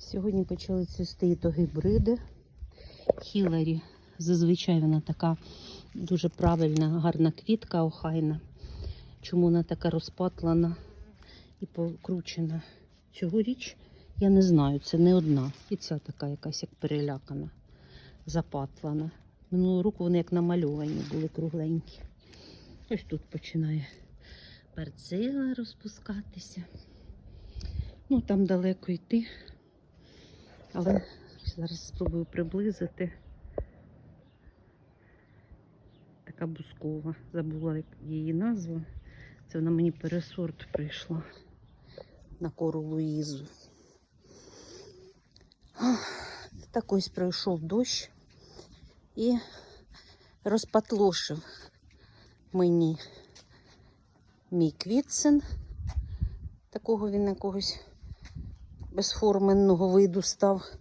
Сьогодні почали цвісти то гібриди. Хіларі. Зазвичай вона така дуже правильна, гарна квітка охайна. Чому вона така розпатлана і покручена? Цьогоріч я не знаю, це не одна. І ця така якась як перелякана, запатлана. Минулого року вони як намальовані були кругленькі. Ось тут починає перцила розпускатися. Ну, там далеко йти. Але зараз спробую приблизити. Така бускова. Забула її назва. Це вона мені пересорт прийшла на кору Луїзу. Так ось пройшов дощ і розпатлошив мені мій квітсен. Такого він якогось безформенного виду став.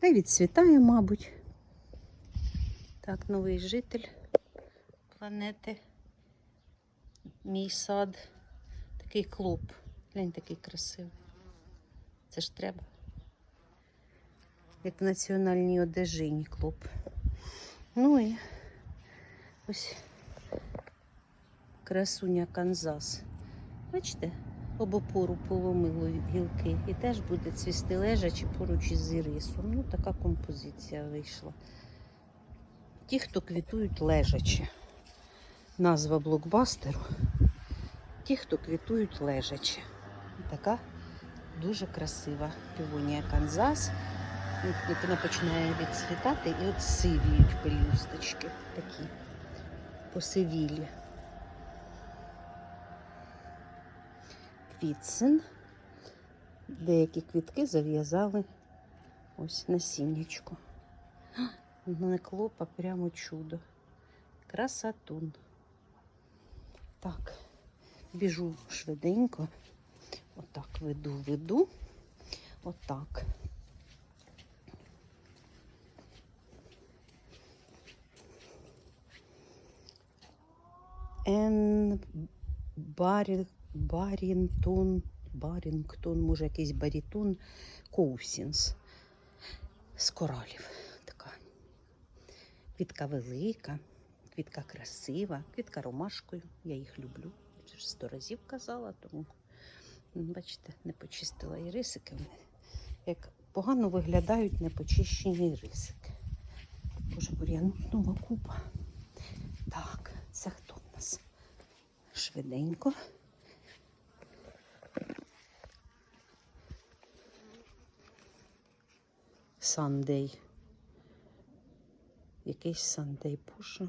Та й відцвітає, мабуть. Так, новий житель планети. Мій сад. Такий клуб. Глянь, такий красивий. Це ж треба. Як в національній одежині клуб. Ну і ось красуня Канзас. Бачите? Обопору поломило гілки і теж буде цвісти лежачи поруч із ірисом. Ну, така композиція вийшла. Ті, хто квітують лежачи. Назва блокбастеру. Ті, хто квітують лежачи. Така дуже красива півонія Канзас. Вона починає відцвітати і от сивіють пелюсточки такі посивілі. Квітсен. Деякі квітки зав'язали ось насіннячку. Не клоп, а прямо чудо. Красотун. Так, біжу швиденько. Отак веду, веду. Отак. Ен барі Барінтон, Барінгтон, може якийсь барітон, Коусінс з коралів. Така квітка велика, квітка красива, квітка ромашкою. Я їх люблю. Я вже сто разів казала, тому бачите, не почистила і рисики. Як погано виглядають непочищені рисики. Боже, бур'яну купа. Так, це хто в нас? Швиденько. Сандей. Якийсь сандей пуша.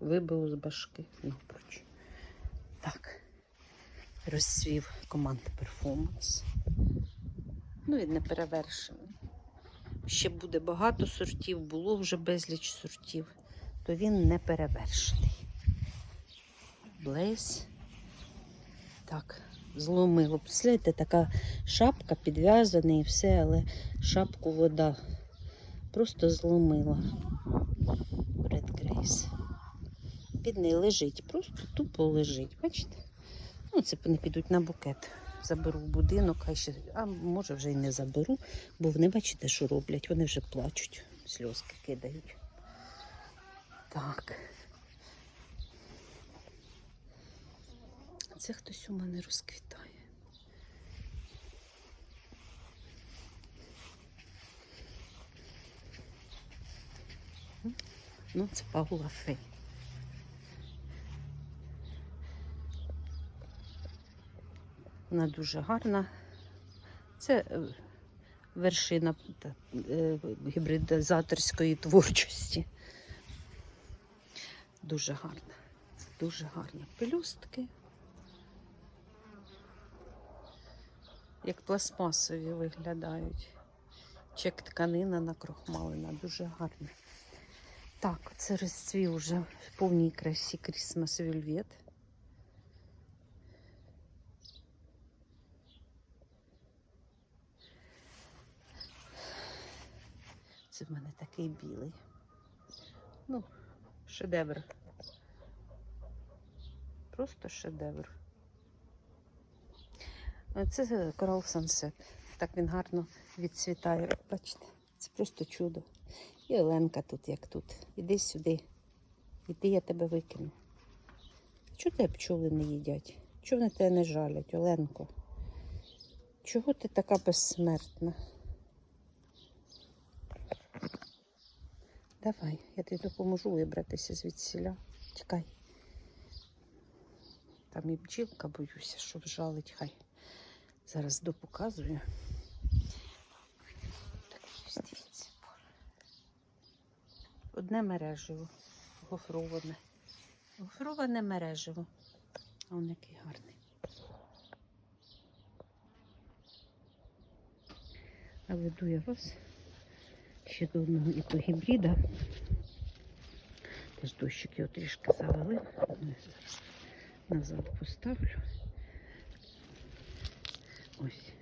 Вибив з башки напроч. Так. Розцвів команда перформанс. Ну, він не перевершений. Ще буде багато сортів, було вже безліч сортів, то він не перевершений. Блейз. Так, зломило. Представляєте, така шапка підв'язана і все, але шапку вода просто зломила. Red Grace. Під неї лежить, просто тупо лежить. Бачите? Ну, це вони підуть на букет. Заберу в будинок, хай ще, а може вже й не заберу, бо вони бачите, що роблять. Вони вже плачуть, сльозки кидають. Так. Це хтось у мене розквітає. Ну, це Паула Фей. Вона дуже гарна. Це е, вершина е, гібридизаторської творчості. Дуже гарна. Дуже гарна. Пелюстки. Як пластмасові виглядають. Чек тканина накрохмалена, дуже гарна. Так, це розцвів уже в повній красі Christmas Velvet. Це в мене такий білий. Ну, шедевр. Просто шедевр. Це Coral Sunset. так він гарно відцвітає. Бачите, це просто чудо. І Оленка тут, як тут. Іди сюди. Іди, я тебе викину. Чого тебе пчоли не їдять? Чого вони тебе не жалять, Оленко? Чого ти така безсмертна? Давай, я тобі допоможу вибратися звідсіля. Чекай. Там і бджілка боюся, щоб жалить хай. Зараз допоказую. Одне мереживо, гофроване. Гофроване мереживо. А він який гарний. А веду я вас ще до одного і то гібрида. Теж дощик його трішки завалив. Ну, зараз назад поставлю. Ось.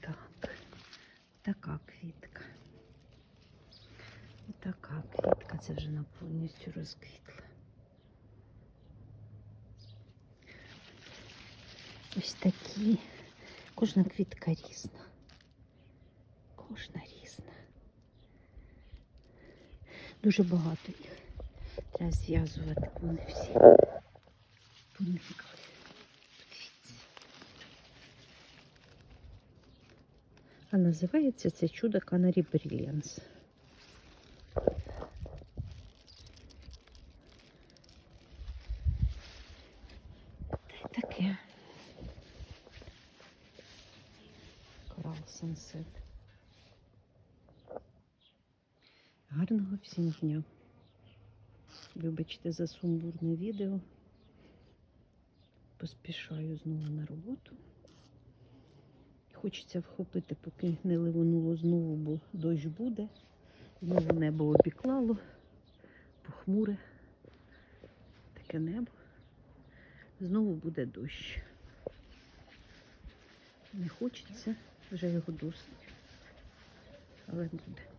Так. Так. Така квітка. І така квітка. Це вже на повністю розквітла. Ось такі. Кожна квітка різна. Кожна різна. Дуже багато їх. Треба зв'язувати. Вони всі. Подивіться. А називається це чудо Canary Brilliance. Та таке. Корал Sunset. Гарного всім дня. Вибачте за сумбурне відео. Поспішаю знову на роботу. Хочеться вхопити, поки не ливонуло знову, бо дощ буде. Знову небо обіклало, похмуре. Таке небо. Знову буде дощ. Не хочеться, вже його досить. Але буде.